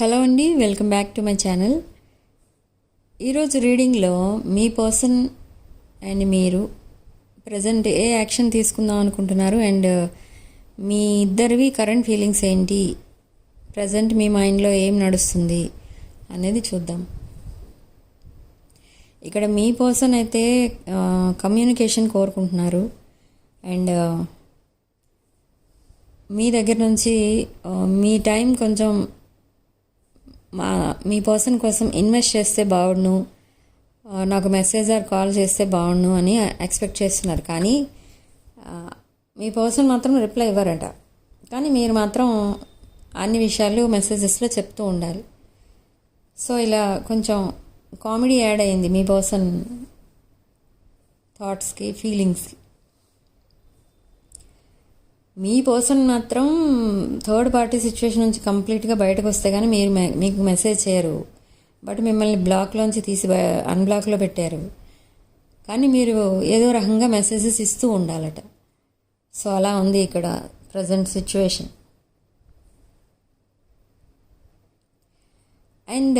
Hello అండి welcome back to my channel. ఈరోజు రీడింగ్లో మీ పర్సన్ అండ్ మీరు ప్రజెంట్ ఏ యాక్షన్ తీసుకుందాం అనుకుంటున్నారు అండ్ మీ ఇద్దరివి కరెంట్ ఫీలింగ్స్ ఏంటి? ప్రజెంట్ మీ మైండ్లో ఏం నడుస్తుంది అనేది చూద్దాం. ఇక్కడ మీ పర్సన్ అయితే కమ్యూనికేషన్ కోరుకుంటున్నారు అండ్ మీ దగ్గర నుంచి మీ టైం కొంచెం మా మీ పర్సన్ కోసం ఇన్వెస్ట్ చేస్తే బాగుండు. నాకు మెసేజ్ ఆర్ కాల్ చేస్తే బాగుండు అని ఎక్స్పెక్ట్ చేస్తున్నారు. కానీ మీ పర్సన్ మాత్రం రిప్లై ఇవ్వరట. కానీ మీరు మాత్రం అన్ని విషయాలు మెసేజెస్లో చెప్తూ ఉండాలి. సో ఇలా కొంచెం కామెడీ యాడ్ అయింది మీ పర్సన్ థాట్స్కి ఫీలింగ్స్కి. మీ పర్సన్ మాత్రం థర్డ్ పార్టీ సిచ్యువేషన్ నుంచి కంప్లీట్గా బయటకు వస్తే కానీ మీరు మె- మీకు మెసేజ్ చేయరు. బట్ మిమ్మల్ని బ్లాక్లోంచి తీసి అన్బ్లాక్లో పెట్టారు. కానీ మీరు ఏదో రకంగా మెసేజెస్ ఇస్తూ ఉండాలట. సో అలా ఉంది ఇక్కడ ప్రజెంట్ సిచ్యువేషన్ అండ్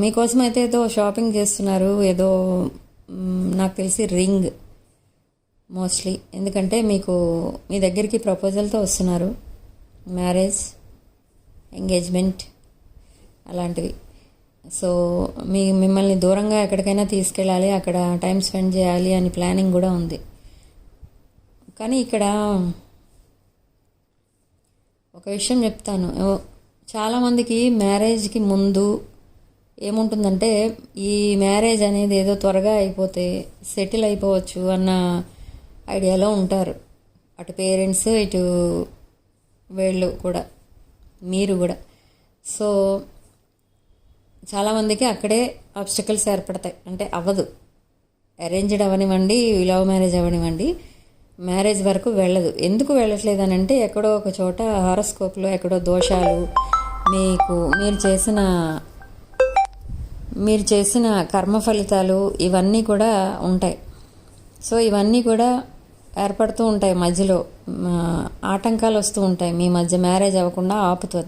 మీకోసం అయితే ఏదో షాపింగ్ చేస్తున్నారు. ఏదో నాకు తెలిసి రింగ్. మోస్ట్లీ ఎందుకంటే మీకు మీ దగ్గరికి ప్రపోజల్తో వస్తున్నారు. మ్యారేజ్ ఎంగేజ్మెంట్ అలాంటివి. సో మీ మిమ్మల్ని దూరంగా ఎక్కడికైనా తీసుకెళ్ళాలి అక్కడ టైం స్పెండ్ చేయాలి అని ప్లానింగ్ కూడా ఉంది. కానీ ఇక్కడ ఒక విషయం చెప్తాను. చాలామందికి మ్యారేజ్కి ముందు ఏముంటుందంటే ఈ మ్యారేజ్ అనేది ఏదో త్వరగా అయిపోతే సెటిల్ అయిపోవచ్చు అన్న ఐడియాలో ఉంటారు. అటు పేరెంట్స్ ఇటు వీళ్ళు కూడా మీరు కూడా. సో చాలామందికి అక్కడే ఆబ్స్టకల్స్ ఏర్పడతాయి. అంటే అవ్వదు. అరేంజ్డ్ అవనివ్వండి లవ్ మ్యారేజ్ అవనివ్వండి మ్యారేజ్ వరకు వెళ్ళదు. ఎందుకు వెళ్ళట్లేదు అని అంటే ఎక్కడో ఒక చోట హారోస్కోప్లో ఎక్కడో దోషాలు మీకు మీరు చేసిన మీరు చేసిన కర్మ ఫలితాలు ఇవన్నీ కూడా ఉంటాయి. సో ఇవన్నీ కూడా ఏర్పడుతూ ఉంటాయి మధ్యలో. ఆటంకాలు వస్తూ ఉంటాయి. మీ మధ్య మ్యారేజ్ అవ్వకుండా ఆపుతూ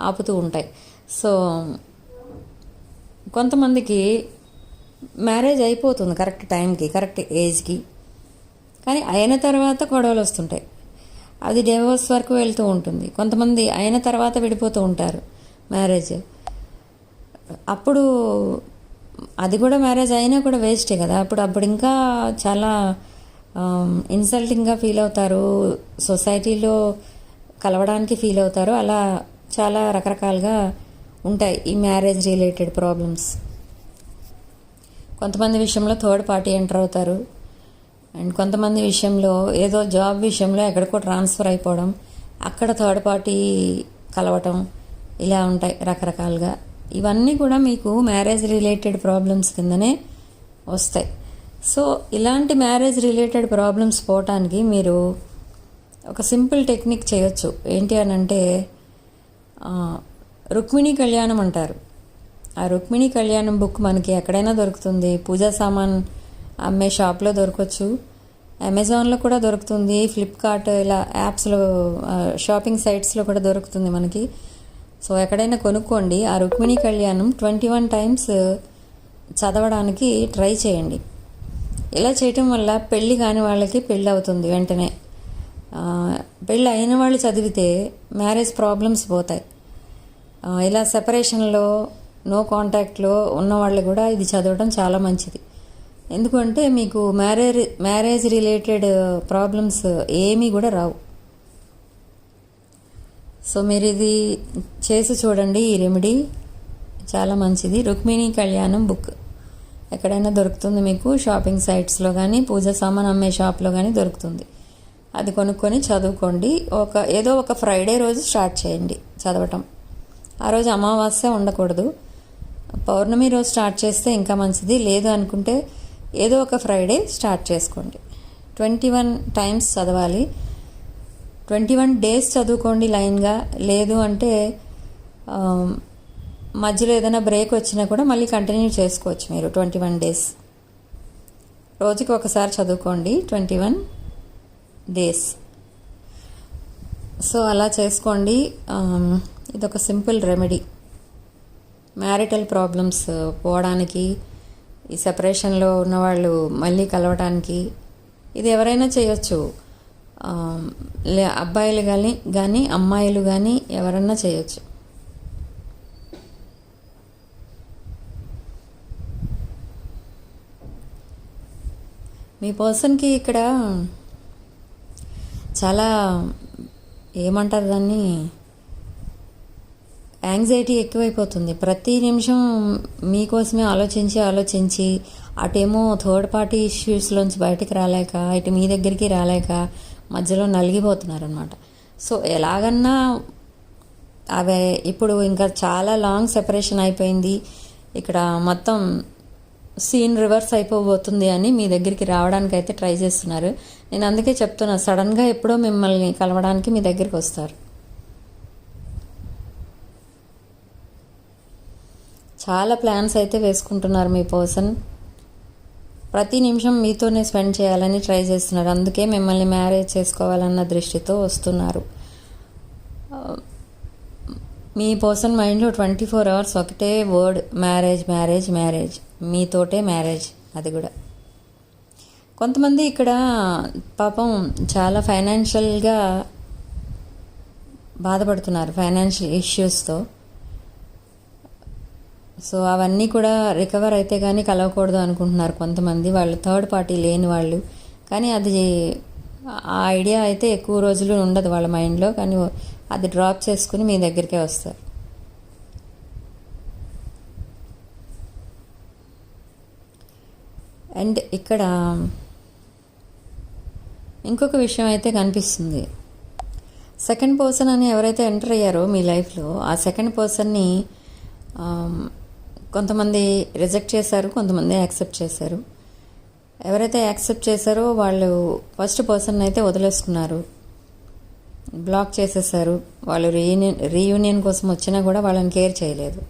ఆపుతూ ఉంటాయి. సో కొంతమందికి మ్యారేజ్ అయిపోతుంది కరెక్ట్ టైంకి కరెక్ట్ ఏజ్కి. కానీ అయిన తర్వాత గొడవలు వస్తుంటాయి. అది డివోర్స్ వరకు వెళ్తూ ఉంటుంది. కొంతమంది అయిన తర్వాత విడిపోతూ ఉంటారు మ్యారేజ్. అప్పుడు అది కూడా మ్యారేజ్ అయినా కూడా వేస్టే కదా. అప్పుడు అప్పుడు ఇంకా చాలా Um, ఇన్సల్టింగ్గా ఫీల్ అవుతారు సొసైటీలో కలవడానికి ఫీల్ అవుతారు అలా చాలా రకరకాలుగా ఉంటాయి ఈ మ్యారేజ్ రిలేటెడ్ ప్రాబ్లమ్స్ కొంతమంది విషయంలో థర్డ్ పార్టీ ఎంటర్ అవుతారు. అండ్ కొంతమంది విషయంలో ఏదో జాబ్ విషయంలో ఎక్కడికో ట్రాన్స్ఫర్ అయిపోవడం అక్కడ థర్డ్ పార్టీ కలవటం ఇలా ఉంటాయి రకరకాలుగా. ఇవన్నీ కూడా మీకు మ్యారేజ్ రిలేటెడ్ ప్రాబ్లమ్స్ కిందనే వస్తాయి. సో ఇలాంటి మ్యారేజ్ రిలేటెడ్ ప్రాబ్లమ్స్ పోవటానికి మీరు ఒక సింపుల్ టెక్నిక్ చేయొచ్చు. ఏంటి అని అంటే రుక్మిణి కళ్యాణం అంటారు. ఆ రుక్మిణి కళ్యాణం బుక్ మనకి ఎక్కడైనా దొరుకుతుంది. పూజా సామాన్ అమ్మే షాప్లో దొరకవచ్చు అమెజాన్లో కూడా దొరుకుతుంది. ఫ్లిప్కార్ట్ ఇలా యాప్స్లో షాపింగ్ సైట్స్లో కూడా దొరుకుతుంది మనకి. సో ఎక్కడైనా కొనుక్కోండి. ఆ Rukmini Kalyanam twenty one times చదవడానికి ట్రై చేయండి. ఇలా చేయటం వల్ల పెళ్ళి కాని వాళ్ళకి పెళ్ళి అవుతుంది వెంటనే. పెళ్ళి అయిన వాళ్ళు చదివితే మ్యారేజ్ ప్రాబ్లమ్స్ పోతాయి. ఇలా సెపరేషన్లో నో కాంటాక్ట్లో ఉన్న వాళ్ళు కూడా ఇది చదవడం చాలా మంచిది. ఎందుకంటే మీకు మ్యారేజ్ మ్యారేజ్ రిలేటెడ్ ప్రాబ్లమ్స్ ఏమీ కూడా రావు. సో మీరు ఇది చేసి చూడండి ఈ రెమెడీ. చాలా మంచిది. రుక్మిణి కళ్యాణం బుక్. ఎక్కడైనా దొరుకుతుంది మీకు షాపింగ్ సైట్స్లో కానీ పూజ సామాన్ అమ్మే షాప్లో కానీ దొరుకుతుంది. అది కొనుక్కొని చదువుకోండి. ఒక ఏదో ఒక ఫ్రైడే రోజు స్టార్ట్ చేయండి చదవటం. ఆ రోజు అమావాస్య ఉండకూడదు. పౌర్ణమి రోజు స్టార్ట్ చేస్తే ఇంకా మంచిది. లేదు అనుకుంటే ఏదో ఒక ఫ్రైడే స్టార్ట్ చేసుకోండి. ట్వంటీ వన్ టైమ్స్ చదవాలి. ట్వంటీ వన్ డేస్ చదువుకోండి లైన్గా. లేదు అంటే మధ్యలో ఏదైనా బ్రేక్ వచ్చినా కూడా మళ్ళీ కంటిన్యూ చేసుకోవచ్చు మీరు ట్వంటీ వన్ డేస్. రోజుకి ఒకసారి చదువుకోండి ట్వంటీ వన్ డేస్. సో అలా చేసుకోండి. ఇది ఇదొక సింపుల్ రెమెడీ. మ్యారిటల్ ప్రాబ్లమ్స్ పోవడానికి ఈ సెపరేషన్లో ఉన్నవాళ్ళు మళ్ళీ కలవడానికి ఇది ఎవరైనా చేయొచ్చు. లే అబ్బాయిలు కానీ కానీ అమ్మాయిలు కానీ ఎవరన్నా చేయొచ్చు. మీ పర్సన్కి ఇక్కడ చాలా ఏమంటారు దాన్ని? యాంగ్జైటీ ఎక్కువైపోతుంది. ప్రతి నిమిషం మీకోసమే ఆలోచించి ఆలోచించి అటేమో థర్డ్ పార్టీ ఇష్యూస్లోంచి బయటికి రాలేక ఇటు మీ దగ్గరికి రాలేక మధ్యలో నలిగిపోతున్నారు అనమాట సో ఎలాగన్నా అవే ఇప్పుడు ఇంకా చాలా లాంగ్ సెపరేషన్ అయిపోయింది. ఇక్కడ మొత్తం సీన్ రివర్స్ అయిపోబోతుంది అని మీ దగ్గరికి రావడానికి అయితే ట్రై చేస్తున్నారు. నేను అందుకే చెప్తున్నా సడన్గా ఎప్పుడో మిమ్మల్ని కలవడానికి మీ దగ్గరికి వస్తారు. చాలా ప్లాన్స్ అయితే వేసుకుంటున్నారు మీ పర్సన్. ప్రతి నిమిషం మీతోనే స్పెండ్ చేయాలని ట్రై చేస్తున్నారు. అందుకే మిమ్మల్ని మ్యారేజ్ చేసుకోవాలన్న దృష్టితో వస్తున్నారు. మీ పర్సన్ మైండ్లో ట్వంటీ ఫోర్ అవర్స్ ఒకటే వర్డ్ మ్యారేజ్ మ్యారేజ్ మ్యారేజ్. మీతోటే మ్యారేజ్ అది కూడా. కొంతమంది ఇక్కడ పాపం చాలా ఫైనాన్షియల్గా బాధపడుతున్నారు ఫైనాన్షియల్ ఇష్యూస్తో. సో అవన్నీ కూడా రికవర్ అయితే కానీ కలవకూడదు అనుకుంటున్నారు కొంతమంది. వాళ్ళు థర్డ్ పార్టీ లేని వాళ్ళు. కానీ అది ఆ ఐడియా అయితే ఎక్కువ రోజులు ఉండదు వాళ్ళ మైండ్లో. కానీ అది డ్రాప్ చేసుకుని మీ దగ్గరికే వస్తారు. అండ్ ఇక్కడ ఇంకొక విషయం అయితే కనిపిస్తుంది. సెకండ్ పర్సన్ అని ఎవరైతే ఎంటర్ అయ్యారో మీ లైఫ్లో ఆ సెకండ్ పర్సన్ని కొంతమంది రిజెక్ట్ చేశారు కొంతమంది యాక్సెప్ట్ చేశారు. ఎవరైతే యాక్సెప్ట్ చేశారో వాళ్ళు ఫస్ట్ పర్సన్ అయితే వదిలేసుకున్నారు. బ్లాక్ చేసేసారు. వాళ్ళు రీయూనియన్ రీయూనియన్ కోసం వచ్చినా కూడా వాళ్ళని కేర్ చేయలేదు.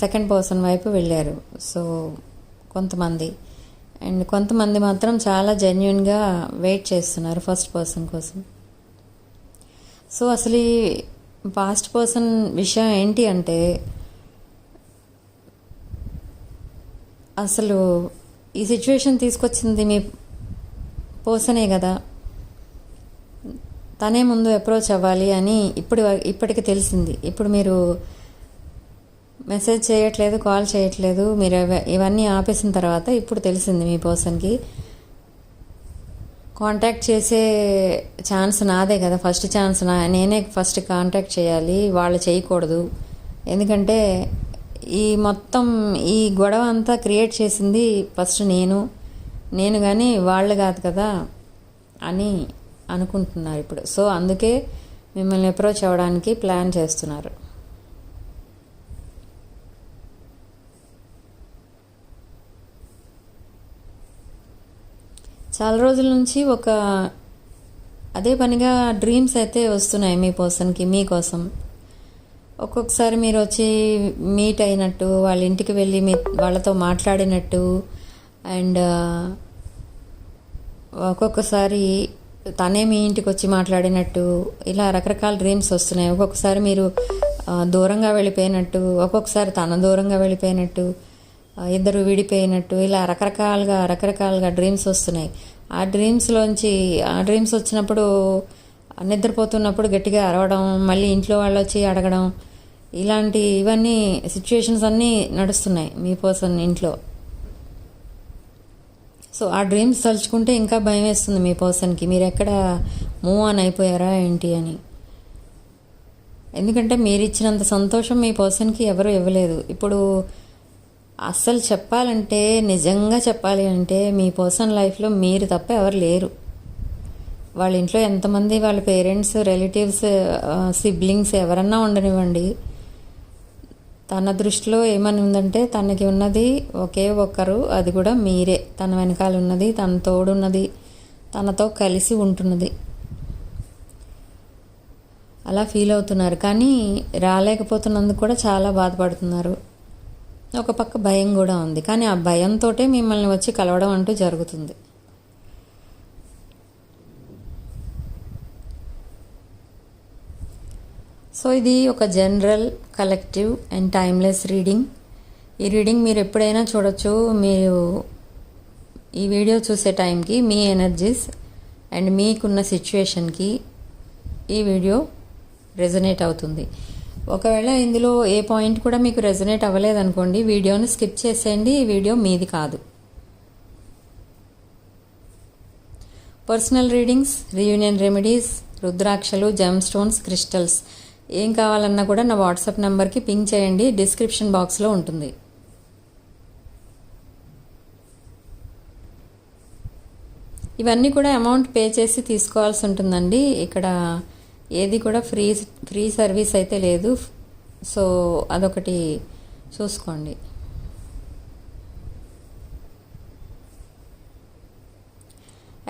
సెకండ్ పర్సన్ వైపు వెళ్ళారు. సో కొంతమంది అండ్ కొంతమంది మాత్రం చాలా జెన్యున్గా వెయిట్ చేస్తున్నారు ఫస్ట్ పర్సన్ కోసం. సో అసలు ఈ పాస్ట్ పర్సన్ విషయం ఏంటి అంటే అసలు ఈ సిచ్యువేషన్ తీసుకొచ్చింది మీ పర్సనే కదా? తనే ముందు అప్రోచ్ అవ్వాలి అని ఇప్పుడు ఇప్పటికి తెలిసింది. ఇప్పుడు మీరు మెసేజ్ చేయట్లేదు కాల్ చేయట్లేదు. మీరు ఇవన్నీ ఆపేసిన తర్వాత ఇప్పుడు తెలిసింది మీ పర్సన్కి కాంటాక్ట్ చేసే ఛాన్స్ నాదే కదా. ఫస్ట్ ఛాన్స్ నా నేనే ఫస్ట్ కాంటాక్ట్ చేయాలి. వాళ్ళు చేయకూడదు. ఎందుకంటే ఈ మొత్తం ఈ గొడవ అంతా క్రియేట్ చేసింది ఫస్ట్ నేను. నేను కానీ వాళ్ళు కాదు కదా అని అనుకుంటున్నారు ఇప్పుడు. సో అందుకే మిమ్మల్ని అప్రోచ్ అవ్వడానికి ప్లాన్ చేస్తున్నారు. చాలా రోజుల నుంచి ఒక అదే పనిగా డ్రీమ్స్ అయితే వస్తున్నాయి మీ పర్సన్కి మీకోసం ఒక్కొక్కసారి మీరు వచ్చి మీట్ అయినట్టు వాళ్ళ ఇంటికి వెళ్ళి మీ వాళ్ళతో మాట్లాడినట్టు అండ్ uh, ఒక్కొక్కసారి తనే మీ ఇంటికి వచ్చి మాట్లాడినట్టు ఇలా రకరకాల డ్రీమ్స్ వస్తున్నాయి. ఒక్కొక్కసారి మీరు uh, దూరంగా వెళ్ళిపోయినట్టు ఒక్కొక్కసారి తన దూరంగా వెళ్ళిపోయినట్టు ఇద్దరు విడిపోయినట్టు ఇలా రకరకాలుగా రకరకాలుగా డ్రీమ్స్ వస్తున్నాయి. ఆ డ్రీమ్స్లోంచి ఆ డ్రీమ్స్ వచ్చినప్పుడు నిద్రపోతున్నప్పుడు గట్టిగా అరవడం మళ్ళీ ఇంట్లో వాళ్ళు వచ్చి అడగడం ఇలాంటి ఇవన్నీ సిచ్యువేషన్స్ అన్నీ నడుస్తున్నాయి మీ పర్సన్ ఇంట్లో. సో ఆ డ్రీమ్స్ తలుచుకుంటే ఇంకా భయం వేస్తుంది మీ పర్సన్కి మీరు ఎక్కడ మూవ్ ఆన్ అయిపోయారా ఏంటి అని. ఎందుకంటే మీరు ఇచ్చినంత సంతోషం మీ పర్సన్కి ఎవరు ఇవ్వలేదు. ఇప్పుడు అస్సలు చెప్పాలంటే నిజంగా చెప్పాలి అంటే మీ పర్సనల్ లైఫ్లో మీరు తప్ప ఎవరు లేరు. వాళ్ళ ఇంట్లో ఎంతమంది వాళ్ళ పేరెంట్స్ రిలేటివ్స్ సిబ్లింగ్స్ ఎవరన్నా ఉండనివ్వండి. తన దృష్టిలో ఏమని ఉందంటే తనకి ఉన్నది ఒకే ఒక్కరు అది కూడా మీరే. తన వెనకాల ఉన్నది తన తోడున్నది తనతో కలిసి ఉంటున్నది. అలా ఫీల్ అవుతున్నారు. కానీ రాలేకపోతున్నందుకు కూడా చాలా బాధపడుతున్నారు. ఒక పక్క భయం కూడా ఉంది. కానీ ఆ భయంతో మిమ్మల్ని వచ్చి కలవడం అంటూ జరుగుతుంది. సో సో ఇది ఒక general collective and timeless reading. ఈ రీడింగ్ మీరు ఎప్పుడైనా చూడొచ్చు. మీరు ఈ వీడియో చూసే టైంకి మీ ఎనర్జీస్ అండ్ మీకున్న సిచ్యువేషన్కి ఈ వీడియో రెజనేట్ అవుతుంది. ఒకవేళ ఇందులో ఏ పాయింట్ కూడా మీకు రెజనేట్ అవ్వలేదనుకోండి వీడియోని స్కిప్ చేసేయండి. ఈ వీడియో మీది కాదు. పర్సనల్ రీడింగ్స్ రీయూనియన్ రెమెడీస్ రుద్రాక్షలు జెమ్ స్టోన్స్ క్రిస్టల్స్. ఏం కావాలన్నా కూడా నా వాట్సాప్ నెంబర్కి పింక్ చేయండి. డిస్క్రిప్షన్ బాక్స్లో ఉంటుంది. ఇవన్నీ కూడా అమౌంట్ పే చేసి తీసుకోవాల్సి ఉంటుందండి. ఇక్కడ ఏది కూడా ఫ్రీ ఫ్రీ సర్వీస్ అయితే లేదు. సో అదొకటి చూసుకోండి.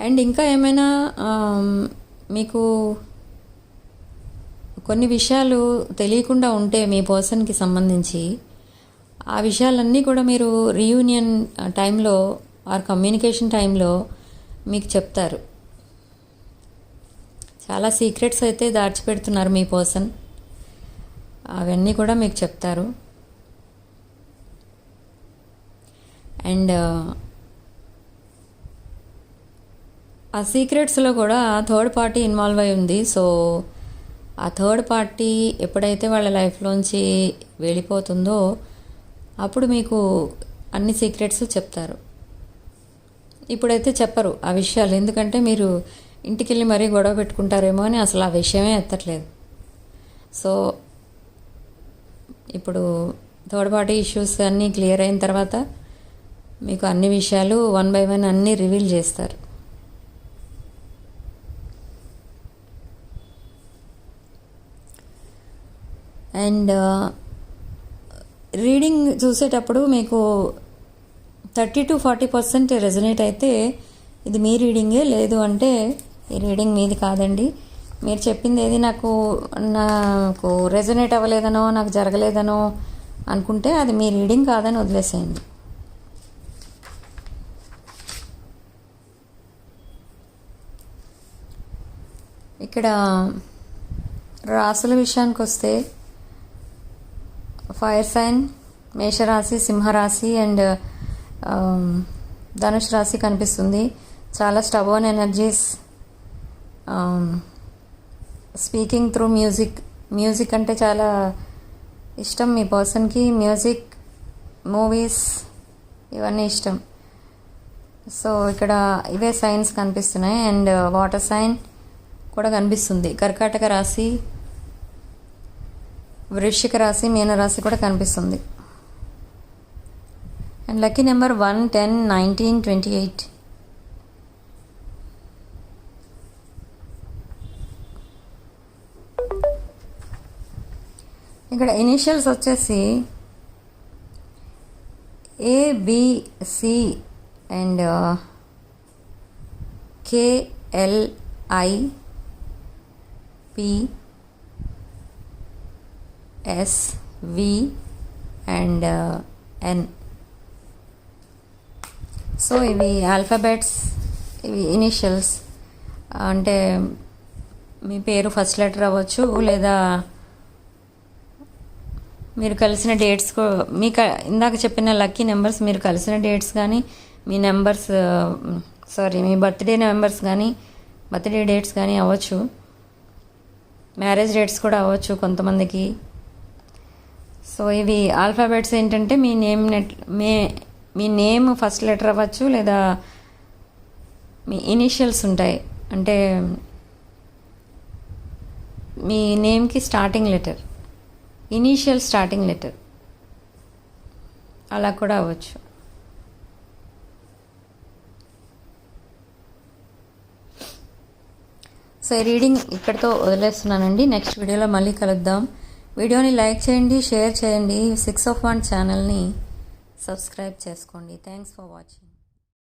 అండ్ ఇంకా ఏమైనా మీకు కొన్ని విషయాలు తెలియకుండా ఉంటే మీ పర్సన్కి సంబంధించి ఆ విషయాలన్నీ కూడా మీరు రీయూనియన్ టైంలో ఆర్ కమ్యూనికేషన్ టైంలో మీకు చెప్తారు. చాలా సీక్రెట్స్ అయితే దాచిపెడుతున్నారు మీ పర్సన్. అవన్నీ కూడా మీకు చెప్తారు. అండ్ ఆ సీక్రెట్స్లో కూడా థర్డ్ పార్టీ ఇన్వాల్వ్ అయి ఉంది. సో ఆ థర్డ్ పార్టీ ఎప్పుడైతే వాళ్ళ లైఫ్లోంచి వెళ్ళిపోతుందో అప్పుడు మీకు అన్ని సీక్రెట్స్ చెప్తారు. ఇప్పుడైతే చెప్పరు ఆ విషయాలు. ఎందుకంటే మీరు ఇంటికి వెళ్ళి మరీ గొడవ పెట్టుకుంటారేమో అని అసలు ఆ విషయమే ఎత్తట్లేదు. సో ఇప్పుడు థర్డ్ పార్టీ ఇష్యూస్ అన్నీ క్లియర్ అయిన తర్వాత మీకు అన్ని విషయాలు వన్ బై వన్ అన్నీ రివీల్ చేస్తారు. అండ్ రీడింగ్ చూసేటప్పుడు మీకు thirty to forty percent resonate అయితే ఇది మీ రీడింగే లేదు అంటే ఈ రీడింగ్ మీది కాదండి. మీరు చెప్పింది ఏది నాకు నాకు రెజనేట్ అవ్వలేదనో నాకు జరగలేదనో అనుకుంటే అది మీ రీడింగ్ కాదని వదిలేసేయండి. ఇక్కడ రాసుల విషయానికి వస్తే ఫైర్ సైన్ మేషరాశి సింహరాశి అండ్ ధనుష్ రాశి కనిపిస్తుంది. చాలా stubborn energies speaking through music music అంటే చాలా ఇష్టం. మీ పర్సన్కి మ్యూజిక్ మూవీస్ ఇవన్నీ ఇష్టం. సో ఇక్కడ ఇవే సైన్స్ కనిపిస్తున్నాయి. అండ్ వాటర్ సైన్ కూడా కనిపిస్తుంది. కర్కాటక రాశి వృశ్చిక రాశి మీనరాశి కూడా కనిపిస్తుంది. And lucky number one ten nineteen twenty eight. ఇక్కడ ఇనిషియల్స్ వచ్చేసి A B C and K L I P V and N so ఇవి ఆల్ఫాబెట్స్ ఇవి ఇనిషియల్స్ అంటే మీ పేరు ఫస్ట్ లెటర్ అవ్వచ్చు లేదా మీరు కలిసిన డేట్స్ మీకు ఇందాక చెప్పిన లక్కీ నెంబర్స్ మీరు కలిసిన డేట్స్ కానీ మీ నెంబర్స్ సారీ మీ బర్త్డే నెంబర్స్ కానీ బర్త్డే డేట్స్ కానీ అవ్వచ్చు. మ్యారేజ్ డేట్స్ కూడా అవ్వచ్చు కొంతమందికి. సో ఇవి ఆల్ఫాబెట్స్ ఏంటంటే మీ నేమ్ నెట్ మే మీ నేమ్ ఫస్ట్ లెటర్ అవ్వచ్చు లేదా మీ ఇనిషియల్స్ ఉంటాయి. అంటే మీ నేమ్కి starting letter initial starting letter అలా కూడా అవ్వచ్చు. సో రీడింగ్ ఇక్కడితో వదిలేస్తున్నానండి. నెక్స్ట్ వీడియోలో మళ్ళీ కలుద్దాం. వీడియోని లైక్ చేయండి షేర్ చేయండి. సిక్స్ ఆఫ్ వన్ ఛానల్ని సబ్స్క్రైబ్ చేసుకోండి. Thanks for watching